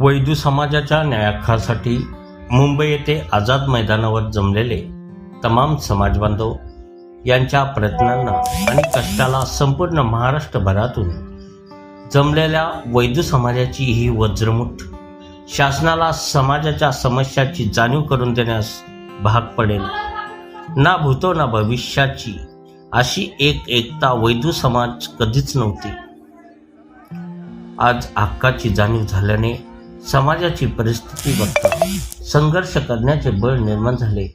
वैदू समाजाच्या न्यायाखासाठी मुंबई येथे आझाद मैदानावर जमलेले तमाम समाजबांधव यांच्या प्रयत्नांना आणि कष्टाला संपूर्ण महाराष्ट्रभरातून जमलेल्या वैदू समाजाची ही वज्रमुठ शासनाला समाजाच्या समस्याची जाणीव करून देण्यास भाग पडेल. ना भूतो ना भविष्याची अशी एक एकता वैदू समाज कधीच नव्हती. आज हक्काची जाणीव झाल्याने समाजाची परिस्थिती बघता संघर्ष करण्याचे बळ निर्माण झाले.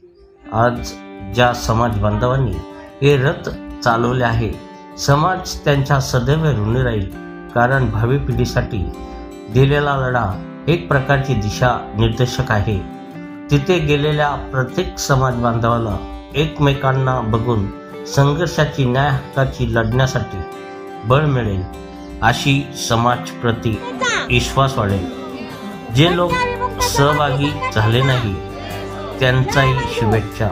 आज ज्या समाज बांधवांनी हे रथ चालवले आहे समाज त्यांच्या सदैव ऋणी राहील. कारण भावी पिढीसाठी दिलेला लढा एक प्रकारची दिशा निर्देशक आहे. तिथे गेलेल्या प्रत्येक समाज बांधवाला एकमेकांना बघून संघर्षाची न्याय हक्काची लढण्यासाठी बळ मिळेल अशी समाज प्रती विश्वास वाढेल. जे लोक सहभागी झाले नाही त्यांचाही शुभेच्छा.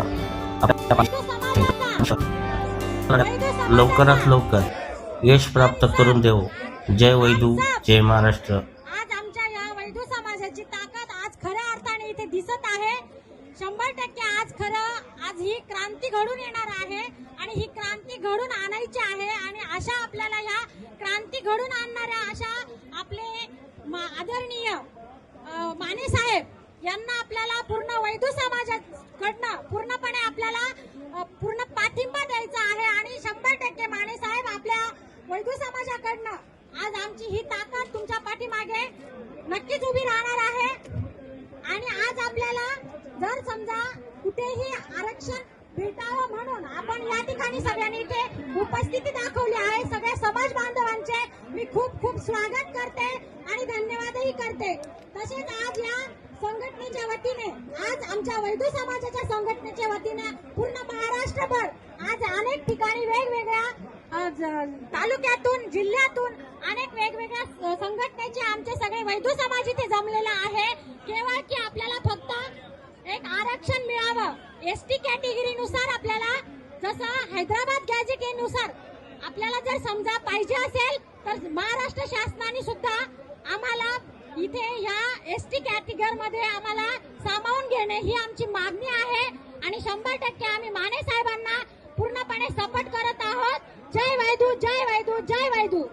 लवकरात लवकर यश प्राप्त करून देऊ जय वैदू जय महाराष्ट्र. आज आमच्या या वैदू समाजाची ताकद आज खऱ्या अर्थाने इथे दिसत आहे. शंभर टक्के आज खरं आज ही क्रांती घडून येणार आहे आणि ही क्रांती घडून आणायची आहे आणि अशा आपल्याला या क्रांती घडून आणणाऱ्या अशा आपले मा- आदरणीय अ, माने साहेब यांना आपल्याला पूर्ण वैधू समाजाकडनं पूर्णपणे आपल्याला पूर्ण पाठिंबा द्यायचा आहे आणि शंभर टक्के माने साहेब आपल्या वैधू समाजाकडनं आज आमची ही ताकद तुमच्या पाठीमागे नक्कीच उभी राहणार आहे. आणि आज आपल्याला जर समजा कुठेही आरक्षण भेटावं म्हणून आपण या ठिकाणी सगळ्यांनी इथे उपस्थिती दाखव आहे सगळ्या समाज बांधवांचे मी खूप खूप स्वागत करते आणि धन्यवादही करते. तसेच आज या संघटनेच्या वतीने आज आमच्या वैधू समाजाच्या संघटनेच्या वतीने पूर्ण महाराष्ट्रभर आज अनेक ठिकाणी वेगवेगळ्या तालुक्यातून जिल्ह्यातून अनेक वेगवेगळ्या संघटनेचे आमचे सगळे वैधू समाज इथे जमलेला आहे. केवळ की आपल्याला फक्त एक आरक्षण मिळावं एस टी कॅटेगरीनुसार आपल्याला जसं हैदराबाद गॅजेटेनुसार आपल्याला जर समजा पाहिजे असेल तर महाराष्ट्र शासनाने सुद्धा आम्हाला इथे या एस टी कॅटेगरी मध्ये आम्हाला सामावून घेणे ही आमची मागणी आहे. आणि शंभर टक्के आम्ही माने साहेबांना पूर्णपणे सपोर्ट करत आहोत. जय वैदू जय वैदू जय वैदू.